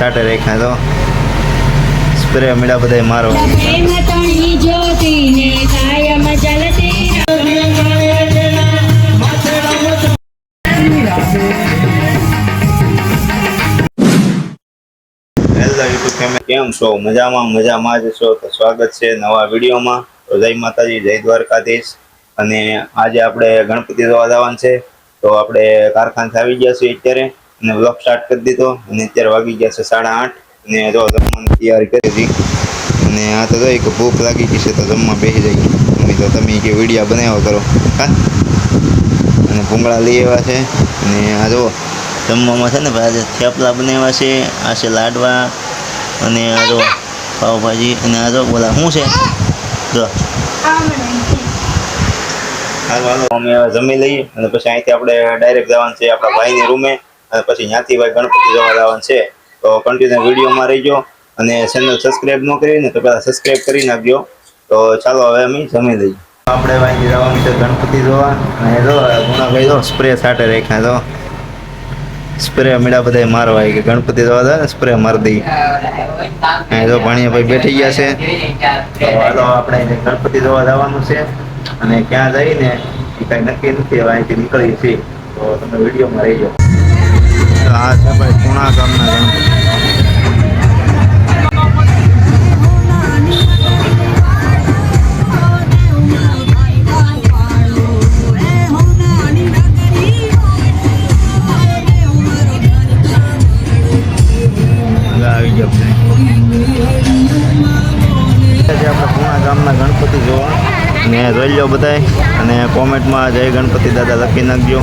છાંટે રાખ્યા તો. સ્પ્રે મેળા બધા મારો. કેમ છો? મજામાં મજામાં જ છો? તો સ્વાગત છે નવા વિડીયોમાં. તો જય માતાજી, જય દ્વારકાધીશ. અને આજે આપણે ગણપતિ જોવા જવાનું છે. તો આપણે કારખાને આવી ગયા છીએ અત્યારે. અને બ્લોગ સ્ટાર્ટ કરી દીધો. અને અત્યારે વાગી ગયા છે સાડા આઠ. અને જો જમવાની તૈયારી કરી હતી. અને આ તો એક ભૂખ લાગી ગઈ છે તો જમવા બેસી જઈએ. મમ્મી તો તમે કે વિડીયા બનાવ્યા કરો. હા અને ભૂંગળા લઈ આવ્યા છે. અને આ જો જમવામાં છે ને ભાઈ આજે થેપલા બનાવ્યા છે. આ છે લાડવા. અને આ જો પાવભાજી. અને આ જો બોલા શું છે? જો. હાલો હાલો. અમે જમી લઈએ. અને પછી અહીંથી આપણે ડાયરેક્ટ જવાનું છે આપણા ભાઈની રૂમે અને પછી ત્યાંથી ભાઈ ગણપતિ જોવા જવાનું છે. તો કન્ટિન્યુ વિડીયોમાં રહીજો અને ચેનલ સબસ્ક્રાઈબ ન કરી ને તો પહેલાં સબસ્ક્રાઈબ કરી નાખજો. તો ચાલો હવે અમે જમી લઈએ. આપણે ભાઈ જવાનું છે ગણપતિ જોવા. અને જો, ગુણાભાઈ જો સ્પ્રે સાટે રાખ્યા તો સ્પ્રે મીડા બધા મારવા કે ગણપતિ જોવા જાય સ્પ્રે મારી દઈ અહીં જો ભાણિયા ભાઈ બેઠી ગયા છે. તો હાલો, આપણે ગણપતિ જોવા જવાનું છે. અને ક્યાં જઈને એ કાંઈ નક્કી નથી અહીંથી નીકળીએ છીએ. તો તમે વિડીયોમાં રહીજો. તો આ છે ભાઈ કુણા ગામના ગણપતિ. જોવા. ને જોઈ લો બધાય. અને કોમેન્ટમાં જય ગણપતિ દાદા લખી નાખજો.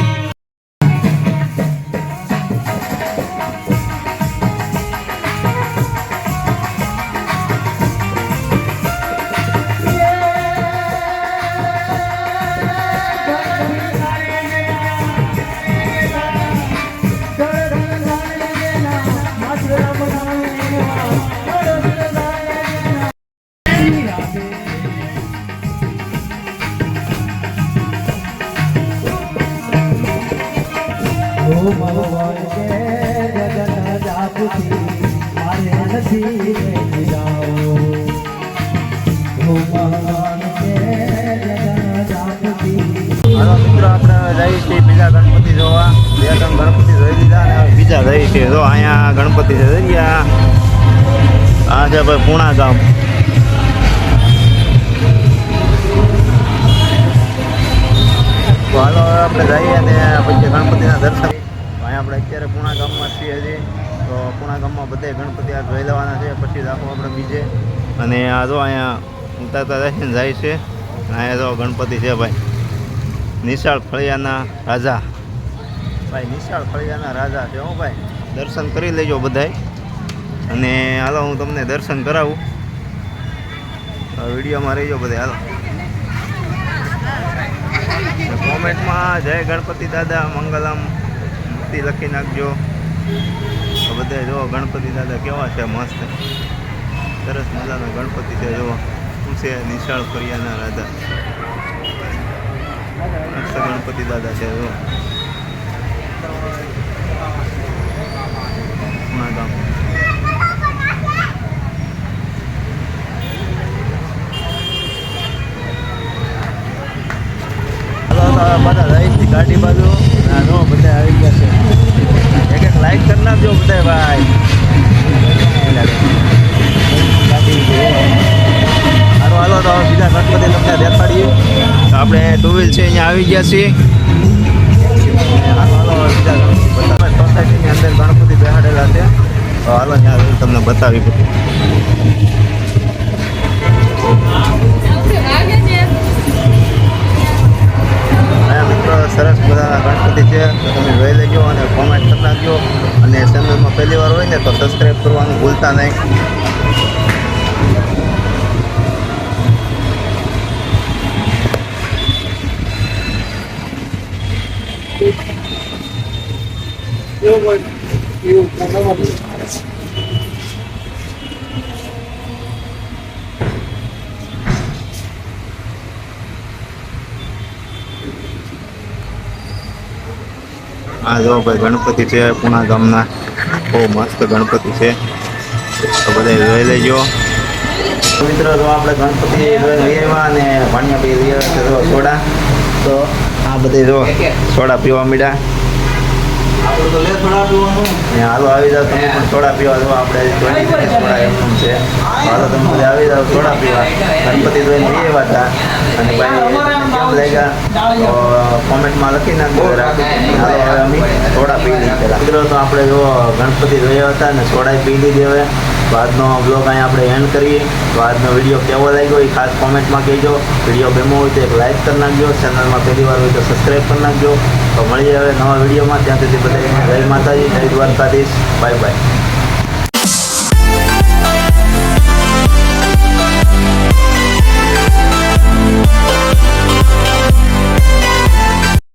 આપણે જઈએ છીએ બીજા ગણપતિ જોવા. બે ત્રણ ગણપતિ જોઈ લીધા અને બીજા જઈએ છીએ. જો, અહીંયા ગણપતિ છે દરિયા આ છે ભાઈ પૂણા ગામ. હાલો આપણે જઈએ અને પછી ગણપતિના દર્શન. અહીંયા આપણે અત્યારે પુણા ગામમાં છીએ હજી. તો પુણા ગામમાં બધે ગણપતિ આ જોઈ લેવાના છે, પછી રાખો આપણે બીજે. અને આ જો અહીંયા ઉતારતા રહીને જાય છે. અહીંયા જો ગણપતિ છે ભાઈ. નિશાળ ફળિયાના રાજા. ભાઈ, નિશાળ ફળિયાના રાજા છે હો ભાઈ. દર્શન કરી લેજો બધાય. અને હાલો હું તમને દર્શન કરાવું. વિડીયોમાં રહીજો બધે હાલો. કોમેન્ટમાં જય ગણપતિ દાદા, મંગલમ. લખી નાખજો. તો બધા જો ગણપતિ દાદા કેવા છે મસ્ત. સરસ મજાનો ગણપતિ છે જો શું છે નિશાળ ફરિયાના રાજા. મસ્ત ગણપતિ દાદા છે જો પુણા ગામ. બધા ગાડી બાજુ. તો આપણે ટુ વ્હીલ છે અહીંયા આવી ગયા છીએ સોસાયટીની અંદર ગણપતિ બેહાડેલા છે તો હાલો ત્યાં તમને બતાવી બધું સરસ બધા ગણપતિ છે તો તમે જોઈ લેજો અને કોમેન્ટ કરી નાખજો અને ચેનલમાં પહેલી વાર હોય ને તો સબસ્ક્રાઈબ કરવાનું ભૂલતા નહીં આ જો ભાઈ ગણપતિ છે પુણા ગામના. બહુ મસ્ત ગણપતિ છે. તો બધા જોઈ લેજો. મિત્રો તો આપણે ગણપતિ જોઈને લઈ આવ્યા અને પાણી આપી લઈ તો સોડા. તો આ બધે જો સોડા પીવા મીડા ને હાલો આવી જાવ તમે પણ સોડા પીવા આપણે એમનું છે. હાલો તમે બધા આવી જાવ સોડા પીવા. ગણપતિ જોઈને લઈ આવ્યા હતા અને ભાઈ કેમ લાગ્યા? તો કોમેન્ટમાં લખી નાખજો. હાલો હવે અમે સોડા પી લઈએ મિત્રો તો આપણે જો ગણપતિ જોયા હતા ને સોડા પી લીધી હવે. તો આજનો બ્લોગ અહીંયા આપણે એન્ડ કરીએ. તો આજનો વીડિયો કેવો લાગ્યો એ ખાસ કોમેન્ટમાં કહેજો. વીડિયો ગમ્યો હોય તો એક લાઇક કરી નાખજો. ચેનલમાં પહેલી વાર હોય તો સબસ્ક્રાઈબ કરી નાખજો. તો મળીએ હવે નવા વિડીયોમાં ત્યાં સુધી બધા જય માતાજી, જય દ્વારકાધીશ. Bye bye